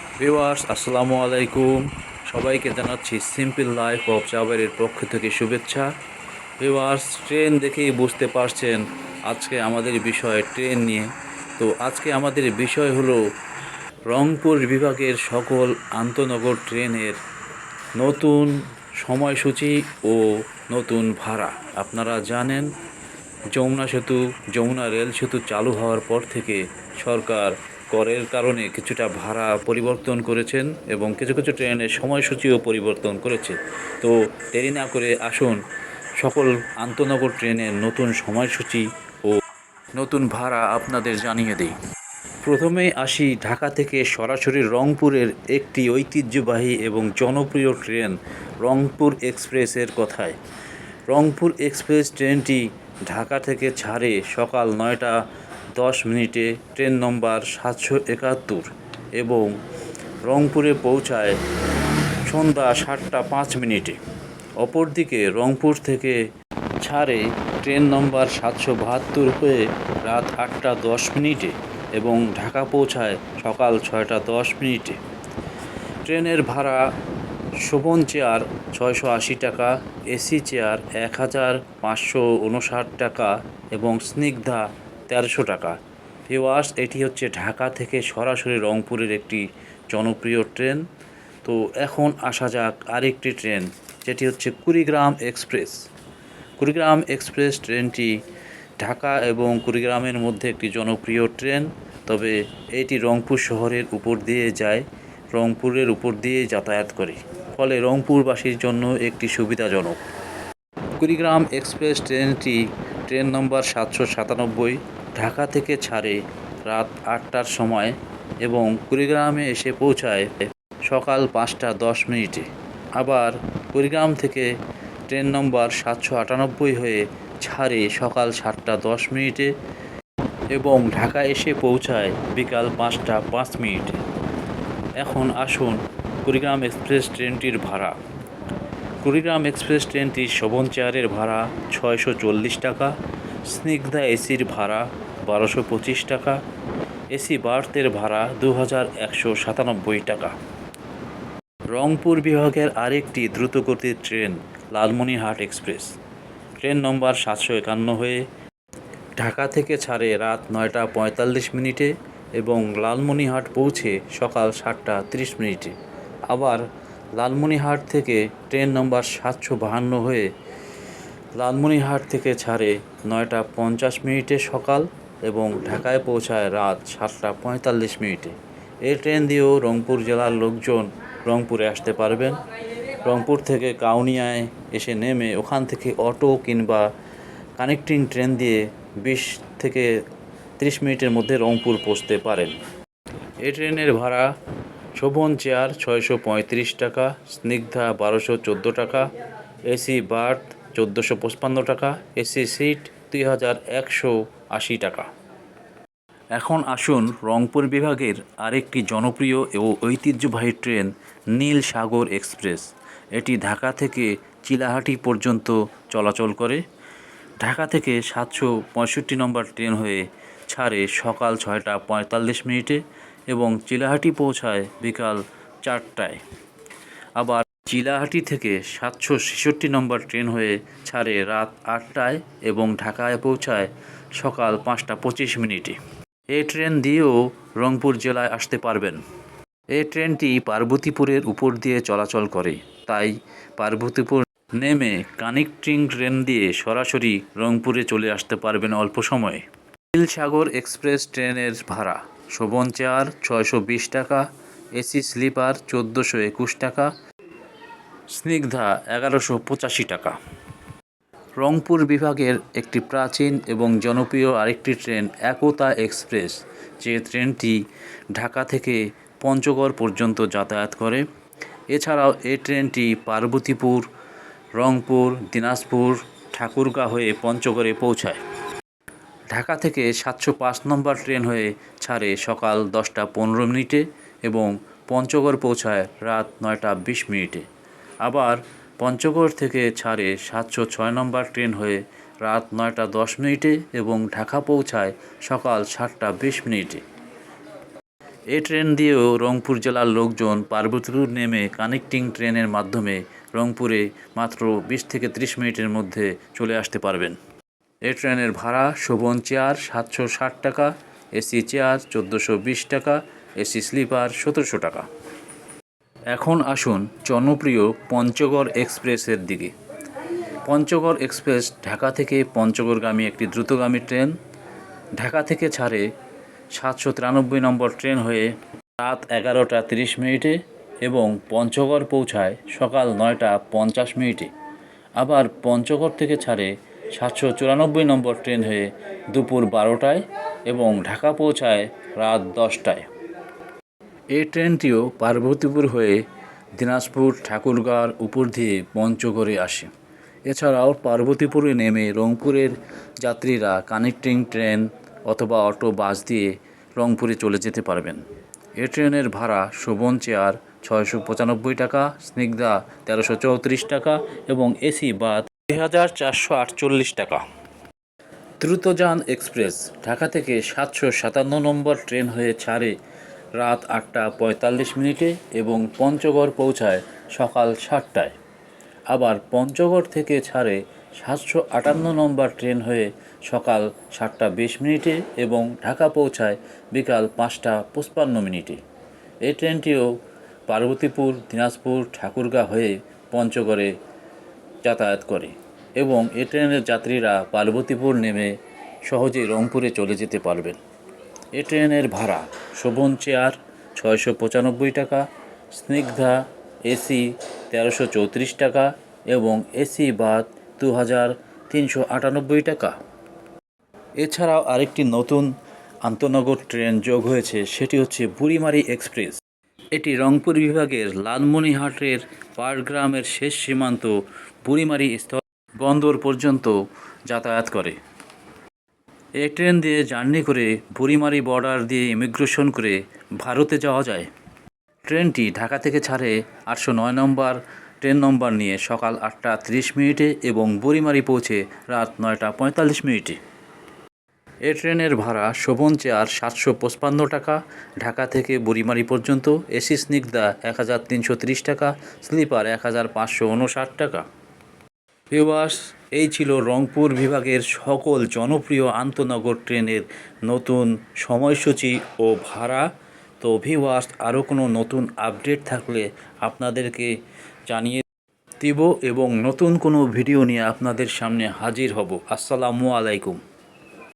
Viewers আসসালামু আলাইকুম। সবাইকে জানাচ্ছি সিম্পল লাইফ অফ জাবেরের পক্ষ থেকে শুভেচ্ছা। ভিওয়ার্স ট্রেন দেখেই বুঝতে পারছেন আজকে আমাদের বিষয় ট্রেন নিয়ে। তো আজকে আমাদের বিষয় হলো রংপুর বিভাগের সকল আন্তনগর ট্রেনের নতুন সময়সূচি ও নতুন ভাড়া। আপনারা জানেন, যমুনা সেতু, যমুনা রেল সেতু চালু হওয়ার পর থেকে সরকার করের কারণে কিছুটা ভাড়া পরিবর্তন করেছেন এবং কিছু কিছু ট্রেনের সময়সূচিও পরিবর্তন করেছে। তো দেরি না করে আসুন, সকল আন্তনগর ট্রেনের নতুন সময়সূচি ও নতুন ভাড়া আপনাদের জানিয়ে দিই। প্রথমেই আসি ঢাকা থেকে সরাসরি রংপুরের একটি ঐতিহ্যবাহী এবং জনপ্রিয় ট্রেন, রংপুর এক্সপ্রেসের কথায়। রংপুর এক্সপ্রেস ট্রেনটি ঢাকা থেকে ছাড়ে সকাল নয়টা দশ মিনিটে ট্রেন নম্বর সাতশো একাত্তর এবং রংপুরে পৌঁছায় সন্ধ্যা সাতটা পাঁচ মিনিটে। অপরদিকে রংপুর থেকে ছাড়ে ট্রেন নম্বর সাতশো বাহাত্তর হয়ে রাত আটটা দশ মিনিটে এবং ঢাকা পৌঁছায় সকাল ছয়টা দশ মিনিটে। ট্রেনের ভাড়া শোভন চেয়ার ছয়শো আশি টাকা, এসি চেয়ার এক হাজার পাঁচশো উনষাট টাকা এবং স্নিগ্ধা তেরোশো টাকা। ভিওয়ার্স, এটি হচ্ছে ঢাকা থেকে সরাসরি রংপুরের একটি জনপ্রিয় ট্রেন। তো এখন আসা যাক আরেকটি ট্রেন, যেটি হচ্ছে কুড়িগ্রাম এক্সপ্রেস। কুড়িগ্রাম এক্সপ্রেস ট্রেনটি ঢাকা এবং কুড়িগ্রামের মধ্যে একটি জনপ্রিয় ট্রেন, তবে এটি রংপুর শহরের উপর দিয়ে যায়, রংপুরের উপর দিয়ে যাতায়াত করে। ফলে রংপুরবাসীর জন্য একটি সুবিধাজনক। কুড়িগ্রাম এক্সপ্রেস ট্রেনটি ট্রেন নম্বর সাতশো সাতানব্বই ঢাকা থেকে ছাড়ে রাত আটটার সময় এবং কুড়িগ্রামে এসে পৌঁছায় সকাল পাঁচটা দশ মিনিটে। আবার কুড়িগ্রাম থেকে ট্রেন নম্বর সাতশো আটানব্বই হয়ে ছাড়ে সকাল সাতটা দশ মিনিটে এবং ঢাকা এসে পৌঁছায় বিকাল পাঁচটা পাঁচ মিনিটে। এখন আসুন কুড়িগ্রাম এক্সপ্রেস ট্রেনটির ভাড়া। কুড়িগ্রাম এক্সপ্রেস ট্রেনটির শোভন চেয়ারের ভাড়া ছয়শো চল্লিশ টাকা, স্নিগ্ধা এসির ভাড়া বারোশো পঁচিশ টাকা, এসি বার্থের ভাড়া দু হাজার একশো সাতানব্বই টাকা। রংপুর বিভাগের আরেকটি দ্রুতগতির train, Lalmonirhat express. Train number সাতশো একান্ন হয়ে ঢাকা থেকে ছাড়ে রাত নয়টা পঁয়তাল্লিশ মিনিটে এবং লালমনিরহাট পৌঁছে সকাল সাতটা তিরিশ মিনিটে। আবার লালমনিরহাট থেকে ট্রেন নম্বর সাতশো বাহান্ন হয়ে লালমনিহাট থেকে ছাড়ে নয়টা পঞ্চাশ মিনিটে সকাল এবং ঢাকায় পৌঁছায় রাত সাতটা পঁয়তাল্লিশ মিনিটে। এই ট্রেন দিয়েও রংপুর জেলার লোকজন রংপুরে আসতে পারবেন। রংপুর থেকে কাউনিয়ায় এসে নেমে ওখান থেকে অটো কিংবা কানেক্টিং ট্রেন দিয়ে বিশ থেকে তিরিশ মিনিটের মধ্যে রংপুর পৌঁছতে পারেন। এই ট্রেনের ভাড়া শোভন চেয়ার ছয়শো পঁয়ত্রিশ টাকা, স্নিগ্ধা বারোশো চোদ্দ টাকা এসি বার্থ চোদ্দোশো পঁচপান্ন টাকা এসি সিট দুই হাজার একশো আশি টাকা। এখন আসুন রংপুর বিভাগের আরেকটি জনপ্রিয় ও ঐতিহ্যবাহী ট্রেন, নীল সাগর এক্সপ্রেস। এটি ঢাকা থেকে চিলাহাটি পর্যন্ত চলাচল করে। ঢাকা থেকে সাতশো পঁয়ষট্টি নম্বর ট্রেন হয়ে ছাড়ে সকাল ছয়টা পঁয়তাল্লিশ মিনিটে। এবং চিলাহাটি পৌঁছায় বিকাল চারটায়। আবার চিলাহাটি থেকে সাতশো ছেষট্টি নম্বর ট্রেন হয়ে ছাড়ে রাত আটটায় এবং ঢাকায় পৌঁছায় সকাল পাঁচটা পঁচিশ মিনিটে। এই ট্রেন দিয়েও রংপুর জেলায় আসতে পারবেন। এই ট্রেনটি পার্বতীপুরের উপর দিয়ে চলাচল করে। তাই পার্বতীপুর নেমে কানেক্টিং ট্রেন দিয়ে সরাসরি রংপুরে চলে আসতে পারবেন অল্প সময়ে। নীলসাগর এক্সপ্রেস ট্রেনের ভাড়া শোভন চেয়ার ছয়শো বিশ টাকা এসি স্লিপার চোদ্দোশো একুশ টাকা, স্নিগ্ধা এগারোশো পঁচাশি টাকা। রংপুর বিভাগের একটি প্রাচীন এবং জনপ্রিয় আরেকটি ট্রেন একতা এক্সপ্রেস, যে ট্রেনটি ঢাকা থেকে পঞ্চগড় পর্যন্ত যাতায়াত করে। এছাড়াও এই ট্রেনটি পার্বতীপুর, রংপুর, দিনাজপুর, ঠাকুরগাঁ হয়ে পঞ্চগড়ে পৌঁছায়। ঢাকা থেকে সাতশো পাঁচ নম্বর ট্রেন হয়ে ছাড়ে সকাল দশটা পনেরো মিনিটে এবং পঞ্চগড় পৌঁছায় রাত নয়টা বিশ মিনিটে। আবার পঞ্চগড় থেকে ছাড়ে সাতশো ছয় নম্বর ট্রেন হয়ে রাত নয়টা দশ মিনিটে এবং ঢাকা পৌঁছায় সকাল সাতটা বিশ মিনিটে। এই ট্রেন দিয়েও রংপুর জেলার লোকজন পার্বতীপুর নেমে কানেক্টিং ট্রেনের মাধ্যমে রংপুরে মাত্র বিশ থেকে ত্রিশ মিনিটের মধ্যে চলে আসতে পারবেন। এই ট্রেনের ভাড়া শোভন চেয়ার সাতশো ষাট টাকা এসি চেয়ার চোদ্দোশো বিশ টাকা এসি স্লিপার সতেরোশো টাকা। এখন আসুন জনপ্রিয় পঞ্চগড় এক্সপ্রেসের দিকে। পঞ্চগড় এক্সপ্রেস ঢাকা থেকে পঞ্চগড়গামী একটি দ্রুতগামী ট্রেন। ঢাকা থেকে ছাড়ে সাতশো তিরানব্বই নম্বর ট্রেন হয়ে রাত এগারোটা তিরিশ মিনিটে এবং পঞ্চগড় পৌঁছায় সকাল নয়টা পঞ্চাশ মিনিটে। আবার পঞ্চগড় থেকে ছাড়ে সাতশো চুরানব্বই নম্বর ট্রেন হয়ে দুপুর বারোটায় এবং ঢাকা পৌঁছায় রাত দশটায়। এই ট্রেনটিও পার্বতীপুর হয়ে দিনাজপুর ঠাকুরগাঁর উপর দিয়ে পঞ্চগড়ে আসে। এছাড়াও পার্বতীপুরে নেমে রংপুরের যাত্রীরা কানেক্টিং ট্রেন অথবা অটো, বাস দিয়ে রংপুরে চলে যেতে পারবেন। এ ট্রেনের ভাড়া শোভন চেয়ার ছয়শো পঁচানব্বই টাকা, স্নিগ্ধা তেরোশো চৌত্রিশ টাকা এবং এসি বা হাজার চারশো আটচল্লিশ টাকা। দ্রুতযান এক্সপ্রেস, ঢাকা থেকে সাতশো সাতান্ন নম্বর ট্রেন হয়ে ছাড়ে রাত আটটা পঁয়তাল্লিশ মিনিটে এবং পঞ্চগড় পৌঁছায় সকাল সাতটায়। আবার পঞ্চগড় থেকে ছাড়ে সাতশো আটান্ন নম্বর ট্রেন হয়ে সকাল সাতটা বিশ মিনিটে এবং ঢাকা পৌঁছায় বিকাল পাঁচটা পঁচপান্ন মিনিটে। এই ট্রেনটিও পার্বতীপুর, দিনাজপুর, ঠাকুরগাঁ হয়ে পঞ্চগড়ে যাতায়াত করে। এবং এ ট্রেনের যাত্রীরা পার্বতীপুর নেমে সহজেই রংপুরে চলে যেতে পারবেন। এ ট্রেনের ভাড়া শোভন চেয়ার ছয়শো পঁচানব্বই টাকা, স্নিগ্ধা এসি তেরোশো চৌত্রিশ টাকা এবং এসি বাদ দু হাজার তিনশো আটানব্বই টাকা। এছাড়াও আরেকটি নতুন আন্তনগর ট্রেন যোগ হয়েছে, সেটি হচ্ছে বুড়িমারি এক্সপ্রেস। এটি রংপুর বিভাগের লালমনিহাটের পাটগ্রামের শেষ সীমান্ত বুড়িমারি স্থল বন্দর পর্যন্ত যাতায়াত করে। এই ট্রেন দিয়ে জার্নি করে বুড়িমারি বর্ডার দিয়ে ইমিগ্রেশন করে ভারতে যাওয়া যায়। ট্রেনটি ঢাকা থেকে ছাড়ে আটশো নয় নম্বর, ট্রেন নম্বর নিয়ে সকাল আটটা তিরিশ মিনিটে এবং বুড়িমারি পৌঁছে রাত নয়টা পঁয়তাল্লিশ মিনিটে। এ ট্রেনের ভাড়া শোভন চেয়ার সাতশো পঁচপান্ন টাকা, ঢাকা থেকে বুড়িমারি পর্যন্ত এসি স্নিগ্ধা এক হাজার তিনশো তিরিশ টাকা, স্লিপার এক হাজার পাঁচশো উনষাট টাকা। ভিওয়ার্স এই ছিল রংপুর বিভাগের সকল জনপ্রিয় আন্তনগর ট্রেনের নতুন সময়সূচি ও ভাড়া। তো ভিওয়ার্স আরও কোনো নতুন আপডেট থাকলে আপনাদেরকে জানিয়ে দিব এবং নতুন কোনো ভিডিও নিয়ে আপনাদের সামনে হাজির হব। আসসালামু আলাইকুম।